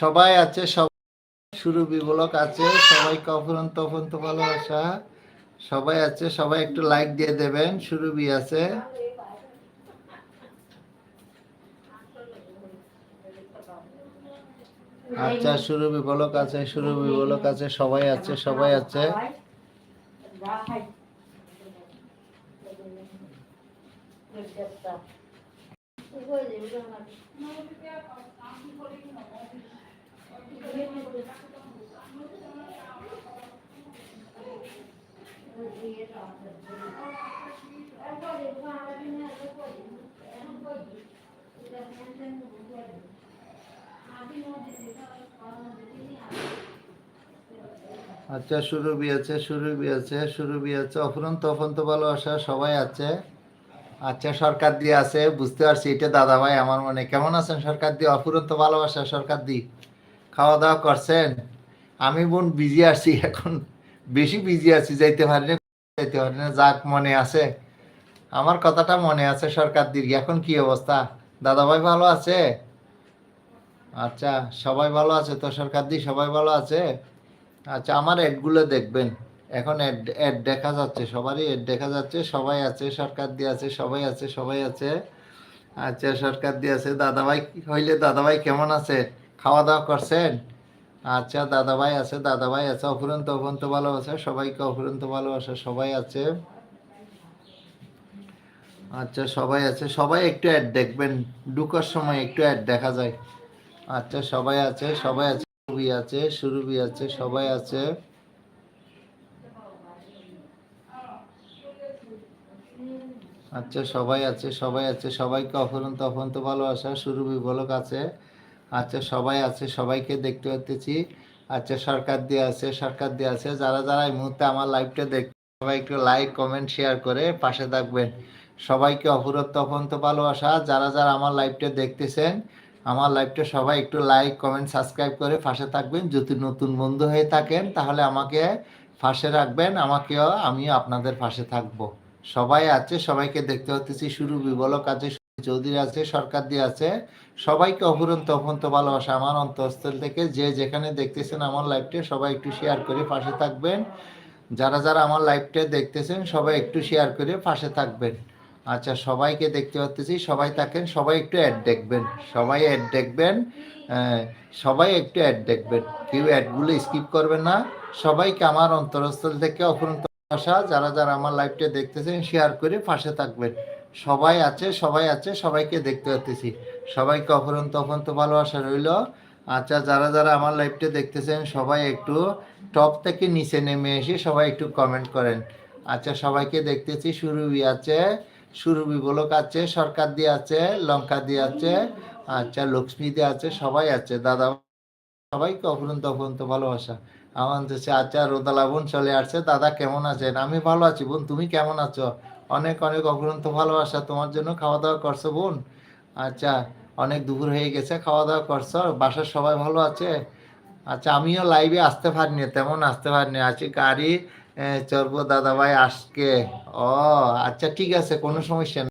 সবাই আছে, সব শুরু বিবলক আছে, সবাই অফুরন্ত অফুরন্ত ভালোবাসা সবাই আছে, সবাই একটু লাইক দিয়ে দেবেন, সুরভি আছে। আচ্ছা সুরভি বলক আছে সুরভি বলক আছে, সবাই আছে সবাই আছে। আচ্ছা সুরভি আছে সুরভি আছে সুরভি আছে। অফুরন্ত অফুরন্ত ভালোবাসা সবাই আছে। আচ্ছা সরকার দিয়ে আছে, বুঝতে পারছি। এটা দাদা ভাই আমার মনে কেমন আছেন সরকার দিয়ে অফুরন্ত ভালোবাসা সরকার দি? খাওয়া দাওয়া করছেন? আমি বোন বিজি আছি, এখন বেশি বিজি আছি, যাইতে পারি না, যাইতে পারি না, যাক মনে আছে। আমার কথাটা মনে আছে, সরকার দির এখন কি অবস্থা? দাদা ভাই ভালো আছে? আচ্ছা সবাই ভালো আছে তো, সরকার দি, সবাই ভালো আছে? আচ্ছা আমার অ্যাডগুলো দেখবেন। এখন অ্যাড অ্যাড দেখা যাচ্ছে, সবারই অ্যাড দেখা যাচ্ছে, সবাই আছে, সরকার দিয়ে আছে, সবাই আছে সবাই আছে। আচ্ছা সরকার দিয়ে আছে, দাদাভাই হইলে দাদাভাই কেমন আছে? খাওয়া দাওয়া করছেন? আচ্ছা দাদাভাই আছে দাদাভাই আছে, অফুরন্ত অফুরন্ত ভালোবাসা, সবাইকে অফুরন্ত ভালোবাসা, সবাই আছে। আচ্ছা সবাই আছে, সবাই একটু অ্যাড দেখবেন, ঢুকার সময় একটু অ্যাড দেখা যায়। আচ্ছা সবাই আছে সবাই আছে, সুরভি আছে সুরভি আছে, সবাই আছে। আচ্ছা সবাই আছে সবাই আছে, সবাইকে অফুরন্ত অফুরন্ত ভালোবাসা, সুরভি বলক আছে। আচ্ছা সবাই আছে, সবাইকে দেখতে পাচ্ছি আচ্ছা সরকার দিয়ে আছে, সরকার দিয়ে আছে। যারা যারা এই মুহূর্তে আমার লাইভটা দেখ সবাই একটু লাইক কমেন্ট শেয়ার করে পাশে থাকবেন। সবাইকে অফুরন্ত অফুরন্ত ভালোবাসা। যারা যারা আমার লাইভটা দেখতেছেন, আমার লাইভটা সবাই একটু লাইক কমেন্ট সাবস্ক্রাইব করে পাশে থাকবেন। যদি নতুন বন্ধু হয়ে থাকেন, তাহলে আমাকে পাশে রাখবেন। আমাকেও, আমিও আপনাদের পাশে থাকব। সবাই আছে, সবাইকে দেখতে হতেছি শুরু বিবলক আছে চৌধুরী আছে সরকার দিয়ে আছে, সবাইকে অফুরন্ত অফুরন্ত ভালোবাসা, আমার অন্তঃস্থল থেকে যে যেখানে দেখতেছেন আমার লাইভটা সবাই একটু শেয়ার করে পাশে থাকবেন। যারা যারা আমার লাইভটা দেখতেছেন, সবাই একটু শেয়ার করে পাশে থাকবেন। আচ্ছা সবাইকে দেখতে পাচ্ছি সবাই থাকেন, সবাই একটু অ্যাড দেখবেন। সবাই অ্যাড দেখবেন সবাই একটু অ্যাড দেখবেন। কেউ অ্যাডগুলো স্কিপ করবেন না। সবাইকে আমার অন্তরস্থল থেকে অফুরন্ত ভাষা যারা যারা আমার লাইভটা দেখতেছেন শেয়ার করে পাশে থাকবেন। সবাই আছে সবাই আছে, সবাইকে দেখতে পাচ্ছি সবাইকে অফুরন্ত অফুরন্ত ভালোবাসা রইল। আচ্ছা যারা যারা আমার লাইভটা দেখতেছেন, সবাই একটু টপ থেকে নিচে নেমে এসে সবাই একটু কমেন্ট করেন। আচ্ছা সবাইকে দেখতেছি, সুরভি আছে, সুরভি বলক আছে সরকার দিয়ে আছে লঙ্কা দিয়ে আছে আচ্ছা লক্ষ্মী দিয়ে আছে, সবাই আছে। দাদা সবাইকে অফুরন্ত অফুরন্ত ভালোবাসা। আমার আচ্ছা রোদালা বোন চলে আসছে। দাদা, কেমন আছেন? আমি ভালো আছি বোন, তুমি কেমন আছো? অনেক অনেক অগ্রন্থ ভালোবাসা তোমার জন্য। খাওয়া দাওয়া করছ বোন? আচ্ছা অনেক দুপুর হয়ে গেছে খাওয়া দাওয়া করছ। বাসার সবাই ভালো আছে? আচ্ছা আমিও লাইভে আসতে পারিনি, তেমন আসতে পারিনি। আছি গাড়ি চলবো দাদাভাই আজকে। ও আচ্ছা ঠিক আছে, কোনো সমস্যা